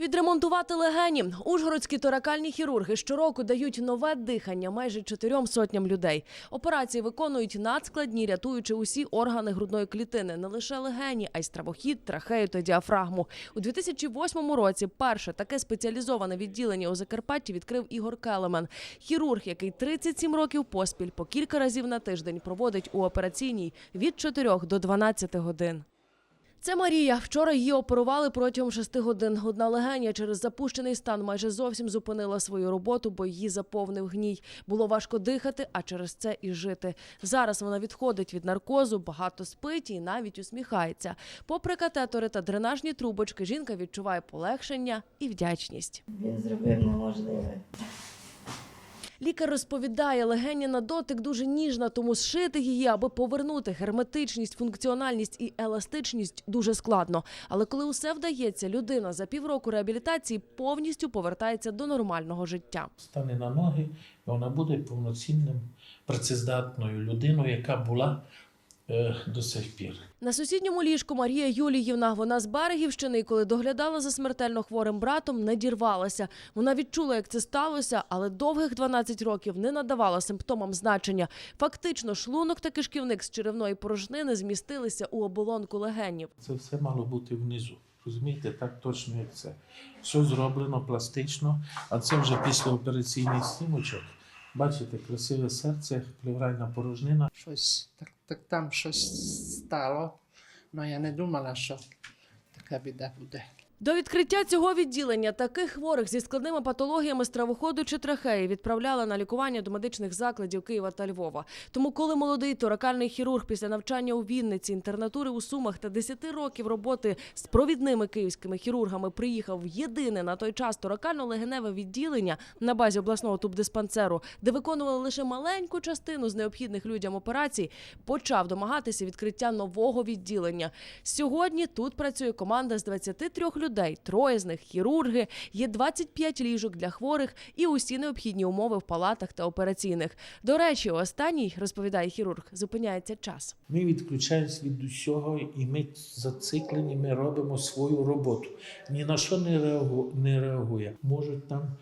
Відремонтувати легені. Ужгородські торакальні хірурги щороку дають нове дихання майже чотирьом сотням людей. Операції виконують надскладні, рятуючи усі органи грудної клітини, не лише легені, а й стравохід, трахею та діафрагму. У 2008 році перше таке спеціалізоване відділення у Закарпатті відкрив Ігор Келемен. Хірург, який 37 років поспіль по кілька разів на тиждень проводить у операційній від 4 до 12 годин. Це Марія. Вчора її оперували протягом шести годин. Одна легеня через запущений стан майже зовсім зупинила свою роботу, бо її заповнив гній. Було важко дихати, а через це і жити. Зараз вона відходить від наркозу, багато спить і навіть усміхається. Попри катетори та дренажні трубочки, жінка відчуває полегшення і вдячність. Він зробив неможливе. Лікар розповідає, легені на дотик дуже ніжна, тому зшити її, аби повернути герметичність, функціональність і еластичність дуже складно. Але коли усе вдається, людина за півроку реабілітації повністю повертається до нормального життя. стане на ноги, і вона буде повноцінним працездатною людиною, яка була до сих пір. На сусідньому ліжку Марія Юліївна. Вона з Берегівщини, і коли доглядала за смертельно хворим братом, не дірвалася. Вона відчула, як це сталося, але довгих 12 років не надавала симптомам значення. Фактично, шлунок та кишківник з черевної порожнини змістилися у оболонку легенів. Це все мало бути внизу. Розумієте, так точно як це. Все зроблено пластично, а це вже післяопераційний снімочок. Бачите, красиве серце, плевральна порожнина. щось так, так там щось стало. але я не думала, що така біда буде. До відкриття цього відділення таких хворих зі складними патологіями стравоходу чи трахеї відправляли на лікування до медичних закладів Києва та Львова. Тому, коли молодий торакальний хірург після навчання у Вінниці, інтернатури у Сумах та 10 років роботи з провідними київськими хірургами приїхав в єдине на той час торакально-легеневе відділення на базі обласного тубдиспансеру, де виконували лише маленьку частину з необхідних людям операцій, почав домагатися відкриття нового відділення. Сьогодні тут працює команда з 23 людей. Троє з них хірурги, є 25 ліжок для хворих і усі необхідні умови в палатах та операційних. До речі, останній розповідає хірург, зупиняється час. Ми відключаємось від усього і ми зациклені, ми робимо свою роботу. Ні на що не реагує. Можуть там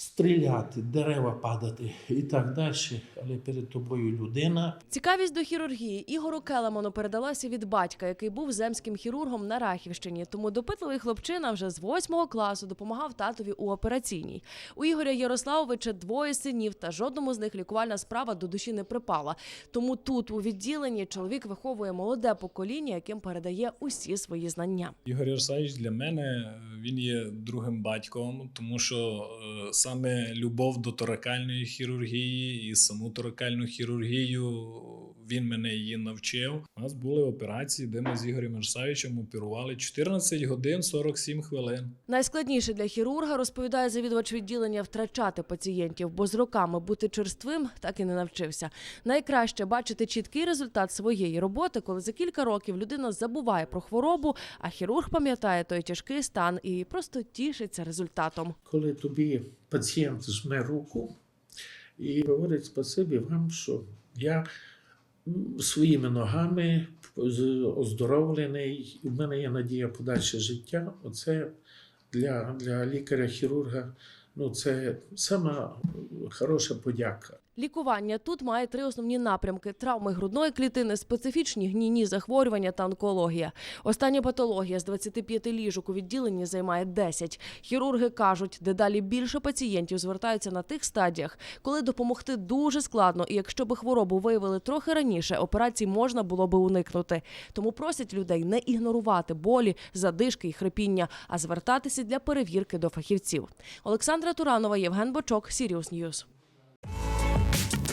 стріляти, дерева падати і так далі. Але перед тобою людина, Цікавість до хірургії Ігору Келемону передалася від батька, який був земським хірургом на Рахівщині. Тому допитливий хлопчина вже з восьмого класу допомагав татові у операційній. У Ігоря Ярославовича двоє синів, та жодному з них лікувальна справа до душі не припала. Тому тут, у відділенні, чоловік виховує молоде покоління, яким передає усі свої знання. Ігор Ярославович для мене він є другим батьком, тому що е, саме любов до торакальної хірургії і саму торакальну хірургію він мене її навчив. У нас були операції, де ми з Ігорем Ярославовичем оперували 14 годин 47 хвилин. Найскладніше для хірурга розповідає завідувач відділення втрачати пацієнтів, бо з роками бути черствим так і не навчився. Найкраще бачити чіткий результат своєї роботи, коли за кілька років людина забуває про хворобу, а хірург пам'ятає той тяжкий стан і просто тішиться результатом. коли тобі пацієнт жме руку і говорить спасибі вам, що я своїми ногами оздоровлений, у мене є надія подальше життя. Оце для, для лікаря-хірурга ну, це сама хороша подяка. Лікування тут має три основні напрямки: травми грудної клітини, специфічні гнійні захворювання та онкологія. Остання патологія з 25 ліжок у відділенні займає 10. Хірурги кажуть, дедалі більше пацієнтів звертаються на тих стадіях, коли допомогти дуже складно, і якщо би хворобу виявили трохи раніше, операцій можна було би уникнути. Тому просять людей не ігнорувати болі, задишки і хрипіння, а звертатися для перевірки до фахівців. Олександра Туранова, Євген Бочок, Сіріус Ньюс.